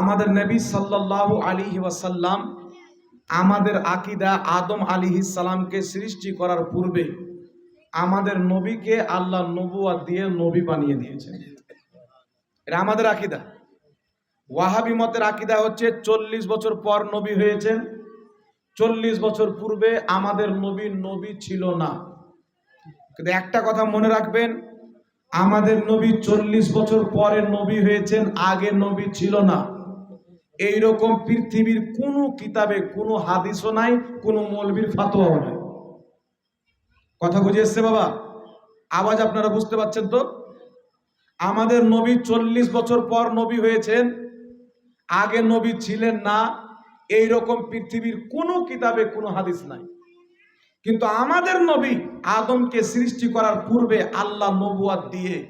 আমাদের নবী সাল্লাল্লাহু আলী ওয়াসাল্লাম আমাদের আকিদা আদম আলিহিস সালামকে সৃষ্টি করার পূর্বে আমাদের নবীকে আল্লাহ নবুয়াত দিয়ে নবী বানিয়ে দিয়েছেন। এটা আমাদের আকিদা। ওয়াহাবি মতের আকিদা হচ্ছে চল্লিশ বছর পর নবী হয়েছেন, চল্লিশ বছর পূর্বে আমাদের নবী নবী ছিল না। কিন্তু একটা কথা মনে রাখবেন, আমাদের নবী চল্লিশ বছর পরে নবী হয়েছেন, আগে নবী ছিল না। এই রকম পৃথিবীর কোনো কিতাবে, কোনো হাদিসও নাই, কোনো মৌলবীর ফাতোয়াও নাই। কথা বুঝে এসছে বাবা? আওয়াজ আপনারা বুঝতে পারছেন তো? আমাদের নবী চল্লিশ বছর পর নবী হয়েছেন, আগে নবী ছিলেন না এই রকম পৃথিবীর কোনো কিতাবে কোনো হাদিস নাই। কিন্তু আমাদের নবী আদমকে সৃষ্টি করার পূর্বে আল্লাহ নবুয়াত দিয়ে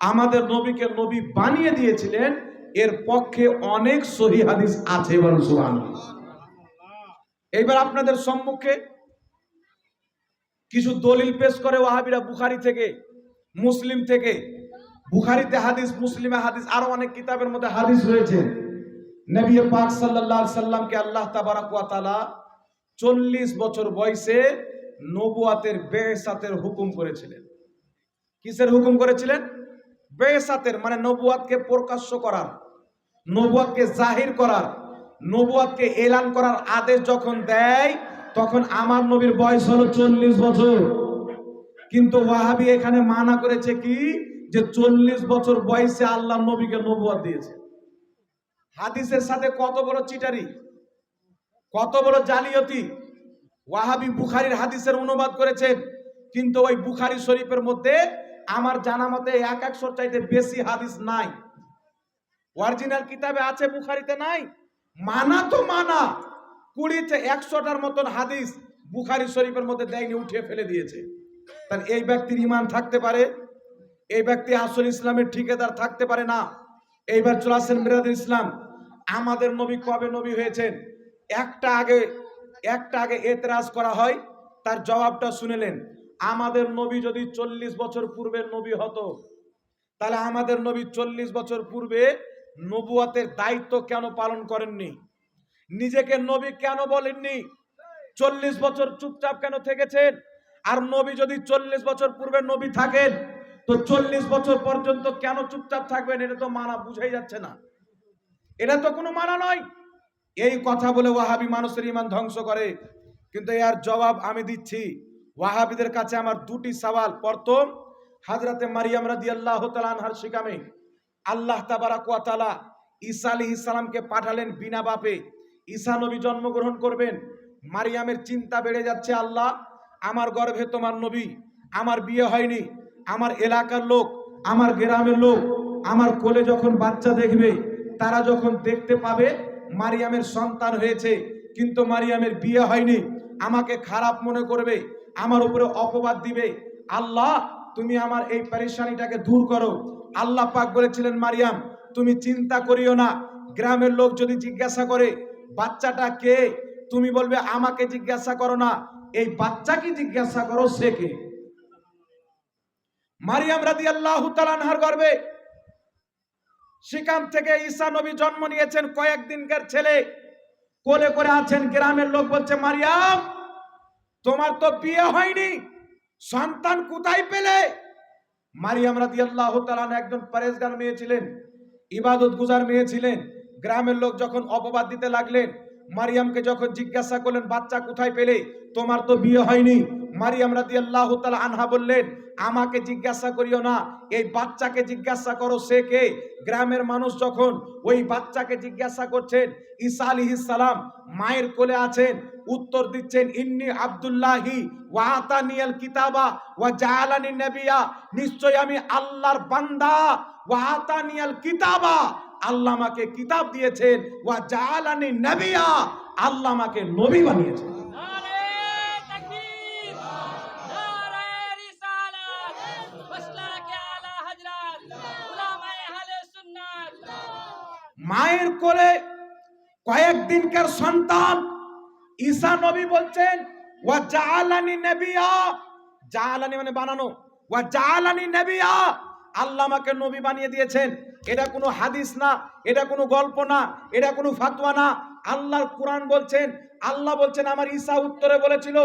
আমাদের নবীকে নবী বানিয়ে দিয়েছিলেন এর পক্ষে অনেক সহি হাদিস আছে বলুন সুবহানাল্লাহ। এইবার আপনাদের সম্মুখে কিছু দলিল পেশ করে ওয়াহাবিরা বুখারি থেকে, মুসলিম থেকে। বুখারিতে হাদিস, মুসলিমে হাদিস, আরও অনেক কিতাবের মধ্যে হাদিস রয়েছে। নবী পাক সাল্লাল্লাহু সাল্লামকে আল্লাহ তাবারাক ওয়া তাআলা 40 বছর বয়সে নবুয়াতের বেসাতের হুকুম করেছিলেন। কিসের হুকুম করেছিলেন? বেসাতের মানে নবুয়াতকে প্রকাশ্য করার। নবুয়াতকে জাহির করার নবুয়াতকে এলান করার আদেশ যখন দেয়, তখন আমার নবীর বয়স হলো চল্লিশ বছর। কিন্তু ওয়াহাবি এখানে মানা করেছে কি? যে চল্লিশ বছর বয়সে আল্লাহ নবীকে নবুয়াত দিয়েছে। হাদিসের সাথে কত বড় চিটারি, কত বড় জালিয়াতি। ওয়াহাবি বুখারির হাদিসের অনুবাদ করেছেন, কিন্তু ওই বুখারি শরীফের মধ্যে আমার জানা মতে এক একশোর চাইতে বেশি হাদিস নাই। অরিজিনাল কিতাবে আছে বুখারিতে নাই? মানা তো মানা। কুড়িতে একশোটার মতন হাদিস বুখারি শরীফের মধ্যে দেয়নি, উঠিয়ে ফেলে দিয়েছে। তাহলে এই ব্যক্তির ইমান থাকতে পারে? এই ব্যক্তি আসল ইসলামের ঠিকাদার থাকতে পারে না? এইবার চলে আসেন মিরাদুল ইসলাম। আমাদের নবী কবে নবী হয়েছেন? একটা আগে একটা আগে এতরাজ করা হয়, তার জবাবটা শুনেলেন আমাদের নবী যদি চল্লিশ বছর পূর্বের নবী হতো, তাহলে আমাদের নবী চল্লিশ বছর পূর্বে নবুয়াতের দায়িত্ব কেন পালন করেননি? নিজেকে নবী কেন বলেননি? চল্লিশ বছর চুপচাপ কেন থেকেছেন? আর নবী যদি চল্লিশ বছর পূর্বে নবী থাকেন, তো চল্লিশ বছর পর্যন্ত কেন চুপচাপ থাকবেন? এটা তো মানা বুঝাই যাচ্ছে না। এটা তো কোনো মানা নয়। এই কথা বলে ওয়াহাবি মানুষের ইমান ধ্বংস করে। কিন্তু এর জবাব আমি দিচ্ছি, ওয়াহাবিদের কাছে আমার দুটি সওয়াল। প্রথম, হাজরাতে মারিয়াম রাদিয়াল্লাহু তাআলা আনহার শিকামে। আল্লাহ তাবারাক ওয়া তাআলা ঈসা আলাইহিস সালামকে পাঠালেন বিনা বাপে। ঈসা নবী জন্মগ্রহণ করবেন। মারিয়ামের চিন্তা বেড়ে যাচ্ছে, আল্লাহ, আমার গর্ভে তোমার নবী, আমার বিয়ে হয়নি, আমার এলাকার লোক, আমার গ্রামের লোক, আমার কোলে যখন বাচ্চা দেখবে, তারা যখন দেখতে পাবে মারিয়ামের সন্তান হয়েছে, কিন্তু মারিয়ামের বিয়ে হয়নি, আমাকে খারাপ মনে করবে, আমার উপরে অপবাদ দিবে। আল্লাহ তুমি আমার এই পরেশানিটাকে দূর করো। আল্লাহ পাক বলেছিলেন, মারিয়াম, তুমি চিন্তা করিও না। গ্রামের লোক যদি জিজ্ঞাসা করে, বাচ্চাটা কে? তুমি বলবে, আমাকে জিজ্ঞাসা করো না। এই বাচ্চাকে জিজ্ঞাসা করো, সে কে? মারিয়াম রাদি আল্লাহ তালানহার গর্বে সেখান থেকে ঈসা নবী জন্ম নিয়েছেন কয়েকদিনকার ছেলে। কোলে করে আছেন গ্রামের লোক বলছে, মারিয়াম, তোমার তো বিয়ে হয়নি। সন্তান কোথায় পেলে? মারিয়াম রাদি আল্লাহ তালান একজন পরেজগার মেয়ে ছিলেন, ইবাদত গুজার মেয়ে ছিলেন। গ্রামের লোক যখন অপবাদ দিতে লাগলেন, মারিয়ামকে যখন জিজ্ঞাসা করলেন, বাচ্চা কোথায় পেলে? তোমার তো বিয়ে হয়নি। মারিয়াম রাদি আল্লাহ আনহা বললেন, আমাকে জিজ্ঞাসা করিও না, এই বাচ্চাকে জিজ্ঞাসা করো সে কে? গ্রামের মানুষ যখন ওই বাচ্চাকে জিজ্ঞাসা করছেন, ঈসা আলিহিস সালাম মায়ের কোলে আছেন? উত্তর দিচ্ছেন, ইন্নি আব্দুল্লাহি ওয়াতানিয়াল কিতাবা ওয়া জাআলানি নবিয়া, নিশ্চয় আমি আল্লাহর বান্দা ওয়াতানিয়াল কিতাবা। আল্লাহ আমাকে কিতাব দিয়েছেন, ওয়া জাআলানি নবিয়া, আল্লাহ আমাকে নবী বানিয়েছেন। মায়ের কোলে কয়েকদিনকার সন্তান। ঈশা নবী বলছেন, ওয়া জালানি নবিয়া। জালানি মানে বানানো। ওয়া জালানি নবিয়া। আল্লাহ আমাকে নবী বানিয়ে দিয়েছেন। এটা কোনো হাদিস না, এটা কোনো গল্প না, এটা কোনো ফাতোয়া না। আল্লাহর কোরআন বলছেন আল্লাহ বলছেন, আমার ঈসা উত্তরে বলেছিল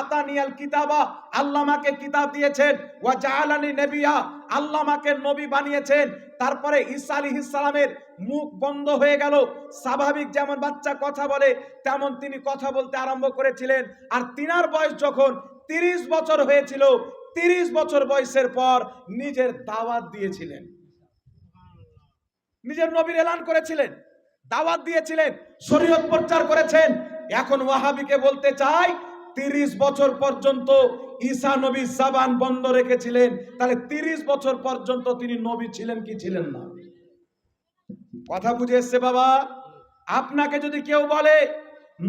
আতানিয়াল কিতাবা, আল্লাহ আমাকে কিতাব দিয়েছেন, ওয়া জাআলানি নবিয়া, আল্লাহ আমাকে নবী বানিয়েছেন। তারপরে ঈসা আলাইহিস সালামের মুখ বন্ধ হয়ে গেল। স্বাভাবিক যেমন বাচ্চা কথা বলে, তেমন তিনি কথা বলতে আরম্ভ করেছিলেন। আর তিনার বয়স যখন তিরিশ বছর হয়েছিল, তিরিশ বছর বয়সের পর নিজের দাওয়াত দিয়েছিলেন। নিজের নবীর এলান করেছিলেন, দাওয়াত দিয়েছিলেন, শরীয়ত প্রচার করেছেন এখন ওয়াহাবিকে বলতে চাই, তিরিশ বছর পর্যন্ত ঈসা নবী সাবান বন্ধ রেখেছিলেন, তাহলে তিরিশ বছর পর্যন্ত তিনি নবী ছিলেন কি ছিলেন না? কথা বুঝে এসছে বাবা? আপনাকে যদি কেউ বলে,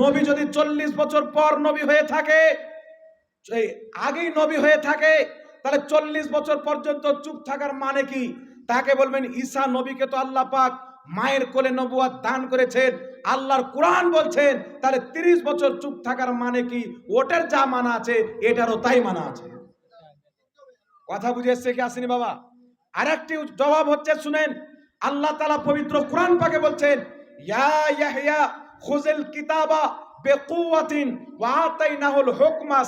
নবী যদি চল্লিশ বছর পর নবী হয়ে থাকে আগেই নবী হয়ে থাকে, তাহলে চল্লিশ বছর পর্যন্ত চুপ থাকার মানে কি? তাকে বলবেন, ঈসা নবীকে তো আল্লাহ পাক মায়ের কোলে নবুয়াত দান করেছেন আল্লাহর কোরআন বলছেন, তাহলে তিরিশ বছর চুপ থাকার মানে কি? ওটার যা মানা আছে, এটারও তাই মানা আছে। কথা বুঝে এসছে কি আসেনি বাবা? আরেকটি জবাব হচ্ছে, শুনেন, আল্লাহ তালা পবিত্র কোরআন পাকে বলছেন, ইয়া কিতাবা আতাইনাহুল হুকমা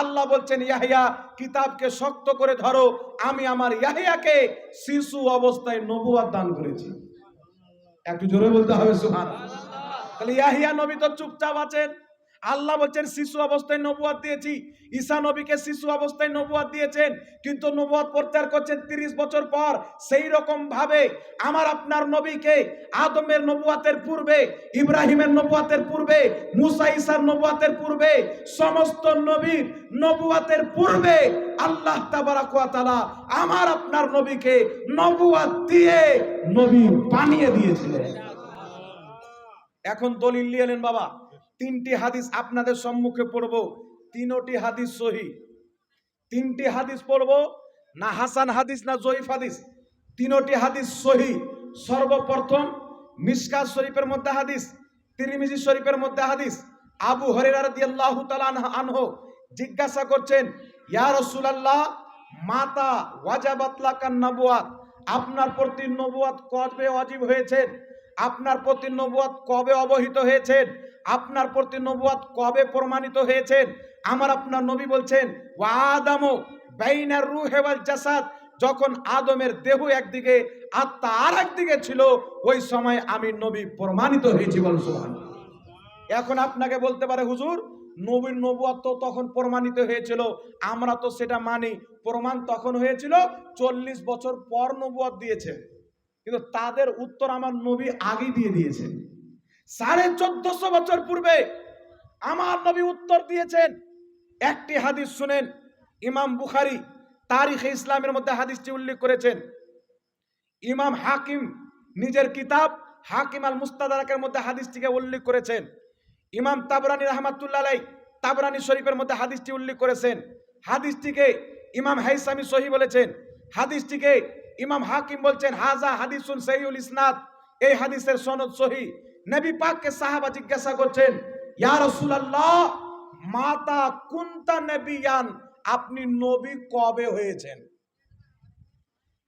আল্লাহ বলছেন, ইয়াহইয়া, কিতাবকে শক্ত করে ধরো, আমি আমার ইয়াহিয়াকে শিশু অবস্থায় নবুয়ত দান করেছি। একটু জোরে বলতে হবে সুহান তাহলে ইয়াহিয়া নবী তো চুপচাপ আছেন। আল্লাহ বলছেন, শিশু অবস্থায় নবুয়াত দিয়েছি। ঈসা নবীকে শিশু অবস্থায় নবুয়াত দিয়েছেন, কিন্তু নবুয়াত প্রচার করছেন তিরিশ বছর পর সেই রকম ভাবে। আমার আপনার নবীকে আদমের নবুয়াতের পূর্বে, ইব্রাহিমের নবুয়াতের পূর্বে, মুসা ঈসার নবুয়াতের পূর্বে, সমস্ত নবীর নবুয়াতের পূর্বে আল্লাহ তাবারাক ওয়া আমার আপনার নবীকে নবুয়াত দিয়ে নবী বানিয়ে দিয়েছিলেন। এখন দলিল নিয়ে এলেন বাবা। তিনটি হাদিস আপনাদের সম্মুখে পড়ব। তিনটি হাদিস সহি। তিনটি হাদিস পড়ব, না হাসান হাদিস, না জয়ীফ হাদিস। তিনটি হাদিস সহি। সর্বপ্রথম মিসকাত শরীফের মধ্যে হাদিস, তিরমিজি শরীফের মধ্যে হাদিস। আবু হরেরা রাদিয়াল্লাহু তাআলা আনহু- জিজ্ঞাসা করছেন, ইয়া রাসূলুল্লাহ, মাতা ওয়াজাবাত লাকান নবুয়াত, আপনার প্রতি নবুয়াত কবে অজীব হয়েছে? আপনার প্রতি নবুয়াত কবে অবহিত হয়েছেন আপনার প্রতি নবুয়াত কবে প্রমাণিত হয়েছেন? আমার আপনার নবী বলছেন, ওয়া বাইনার ওয়াল জাসাদ। যখন আদমের দেহ একদিকে, আত্মা আর একদিকে ছিল, ওই সময় আমি নবী প্রমাণিত হয়েছি বল সুবহানাল্লাহ। এখন আপনাকে বলতে পারে, হুজুর, নবীর নবুয়াত তো তখন প্রমাণিত হয়েছিল। আমরা তো সেটা মানি। প্রমাণ তখন হয়েছিল চল্লিশ বছর পর নবুয়াত দিয়েছে। কিন্তু তাদের উত্তর আমার নবী আগেই দিয়ে দিয়েছে। সাড়ে চোদ্দশো বছর পূর্বে আমার নবী উত্তর দিয়েছেন, একটি হাদিস শুনেন, ইমাম বুখারি তারিখে ইসলামের মধ্যে হাদিসটি উল্লেখ করেছেন। ইমাম হাকিম নিজের কিতাব হাকিম আল মুস্তাদারাকের মধ্যে হাদিসটিকে উল্লেখ করেছেন। ইমাম তাবরানি রহমাতুল্লাহ তাবরানি শরীফের মধ্যে হাদিসটি উল্লেখ করেছেন। হাদিসটিকে ইমাম হাইসামি সহি বলেছেন। হাদিসটিকে ইমাম হাকিম বলছেন হাজা হাদিসুন সহিউল ইসনাদ। এই হাদিসের সনদ সহি। নবী পাককে সাহাবা জিজ্ঞাসা করছেন, ইয়া রাসূলুল্লাহ, মাতা কুনতা নবিয়ান? আপনি নবী কবে হয়েছেন?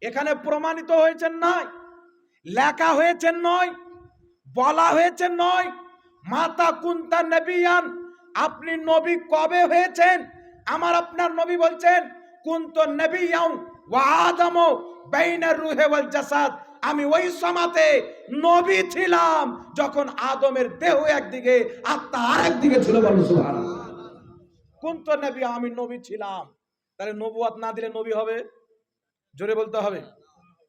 এখানে প্রমাণিত হয়েছেন নয় লেখা হয়েছে নয় বলা হয়েছে নয় মাতা কুন্তা নবিয়ান? আপনি নবী কবে হয়েছেন? আমার আপনার নবী বলছেন, কুন্ত নবিয়াম ওয়া আদম বাইনার রুহে ওয়াল জাসাদ। আমি ওই সমাতে নবী ছিলাম যখন আদমের দেহ একদিকে আত্মা আরেকদিকে ছিল বলো কুন্ত নবী আমি নবী ছিলাম? তাহলে নবুয়াত না দিলে নবী হবে? জোরে বলতে হবে।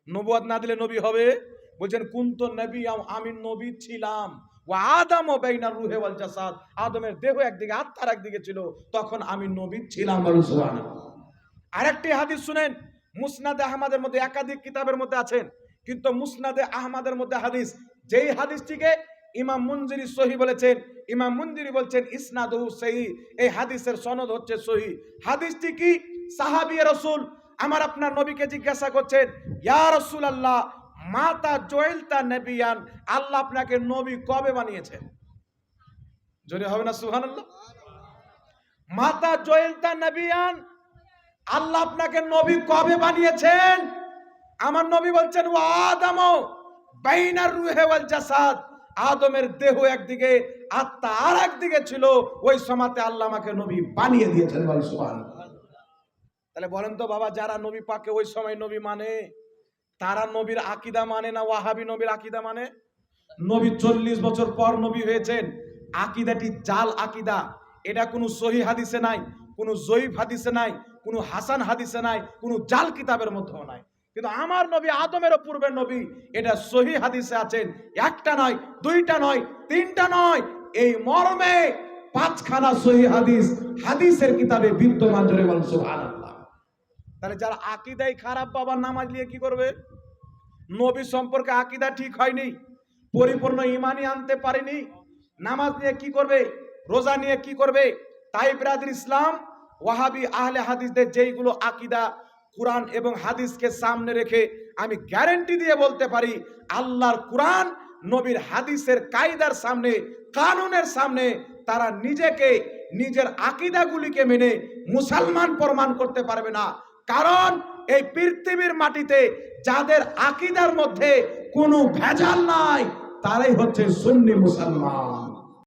নবুয়াত না দিলে নবী হবে? বলছেন, কুন্ত নবী আম- নবী ছিলাম? ও আদম ও বাইনার রুহে ওয়াল জাসাদ। আদমের দেহ একদিকে আত্মার একদিকে ছিল। তখন আমি নবী ছিলাম বলুন সুবহানাল্লাহ। আরেকটি হাদিস শুনেন, মুসনাদে আহমদের মধ্যে একাধিক কিতাবের মধ্যে আছেন। কিন্তু মুসনাদে আহমদের মধ্যে হাদিস, যেই হাদিসটিকে ইমাম মুনজিরি সহি বলেছেন, ইমাম মুনজিরি বলছেন, ইসনাদহু সহি এই হাদিসের সনদ হচ্ছে সহি। হাদিসটি কি? সাহাবী রসুল আমার আপনার নবীকে জিজ্ঞাসা করছেন, ইয়া রাসূলুল্লাহ, মাতা জয়েলতা নবিয়ান, আল্লাহ আপনাকে নবী কবে বানিয়েছেন? জোরে হবে না, সুবহানাল্লাহ। মাতা জয়েলতা নবিয়ান, আল্লাহ আপনাকে নবী কবে বানিয়েছেন? আমার নবী বলছেন, ও আদম বাইনার রুহে ওয়াল জাসাদ। আদমের দেহ একদিকে, আত্মা আর একদিকে ছিল। ওই সমাতে আল্লাহ আমাকে নবী বানিয়ে দিয়েছেন বল সুবহানাল্লাহ। তাহলে বলেন তো বাবা, যারা নবী পাকে ওই সময় নবী মানে তারা নবীর আকিদা মানে না ওয়াহাবি নবীর আকিদা মানে? নবী চল্লিশ বছর পর নবী হয়েছেন। আকিদাটি জাল আকিদা। এটা কোনো সহি হাদিসে নাই, কোনো জয়ীফ হাদিসে নাই, কোনো হাসান হাদিসে নাই, কোনো জাল কিতাবের মধ্যেও নাই। কিন্তু আমার নবী আদমেরও পূর্বের নবী। এটা সহি হাদিসে আছেন একটা নয়, দুইটা নয়, তিনটা নয়। এই মর্মে পাঁচখানা সহি হাদিস, হাদিসের কিতাবে বিদ্যমান জোরে বল সুবহানাল্লাহ। তাহলে যারা আকিদাই খারাপ বাবার নামাজ নিয়ে কি করবে? নবী সম্পর্কে আকিদা ঠিক হয়নি, পরিপূর্ণ ইমানই আনতে পারেনি, নামাজ নিয়ে কি করবে? রোজা নিয়ে কি করবে? তাই ব্রাদির ইসলাম, ওয়াহাবি আহলে হাদিসদের যেইগুলো আকিদা কোরআন এবং হাদিসকে সামনে রেখে আমি গ্যারেন্টি দিয়ে বলতে পারি, আল্লাহর কোরআন নবীর হাদিসের কায়দার সামনে, কানুনের সামনে তারা নিজেকে, নিজের আকিদাগুলিকে মেনে মুসলমান প্রমাণ করতে পারবে না। কারণ এই পৃথিবীর মাটিতে যাদের আকিদার মধ্যে কোনো ভেজাল নাই, তারাই হচ্ছে সুন্নি মুসলমান।